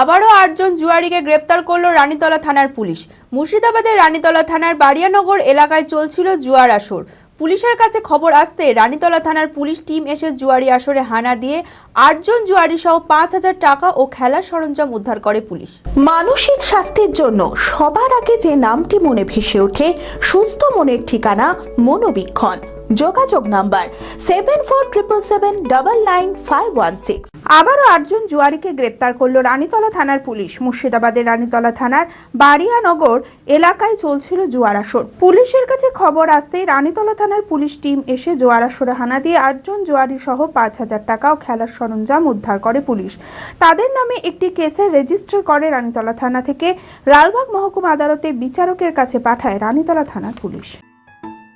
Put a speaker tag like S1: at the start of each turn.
S1: আবারও আটজন জুয়ারিকে গ্রেপ্তার করল রানীতলা থানার পুলিশ। মুর্শিদাবাদের রানীতলা থানার বাড়িয়ানগর এলাকায় চলছিল জুয়ার আসর। পুলিশের কাছে খবর আসতে রানীতলা থানার পুলিশ টিম এসে জুয়ারি আসরে হানা দিয়ে আটজন জুয়ারি সহ পাঁচ হাজার টাকা ও খেলার সরঞ্জাম উদ্ধার করে পুলিশ।
S2: মানসিক স্বাস্থ্যের জন্য সবার আগে যে নামটি মনে ভেসে ওঠে, সুস্থ মনের ঠিকানা মনোবীক্ষণ। যোগাযোগ number seven four triple seven double nine five one six আবারও আটজন জুয়ারিকে গ্রেপ্তার করল রানীতলা থানার পুলিশ। মুর্শিদাবাদের রানীতলা থানার বাড়িয়ানগর এলাকায় চলছিল জুয়ার আসর। পুলিশের কাছে খবর আসতেই রানীতলা থানার পুলিশ টিম এসে জোয়ার আসরে হানা দিয়ে আটজন জুয়ারি সহ পাঁচ হাজার টাকা ও খেলার সরঞ্জাম উদ্ধার করে পুলিশ। তাদের নামে একটি কেসের রেজিস্টার করে রানীতলা থানা থেকে লালবাগ মহকুমা আদালতে বিচারকের কাছে পাঠায় রানীতলা থানার পুলিশ।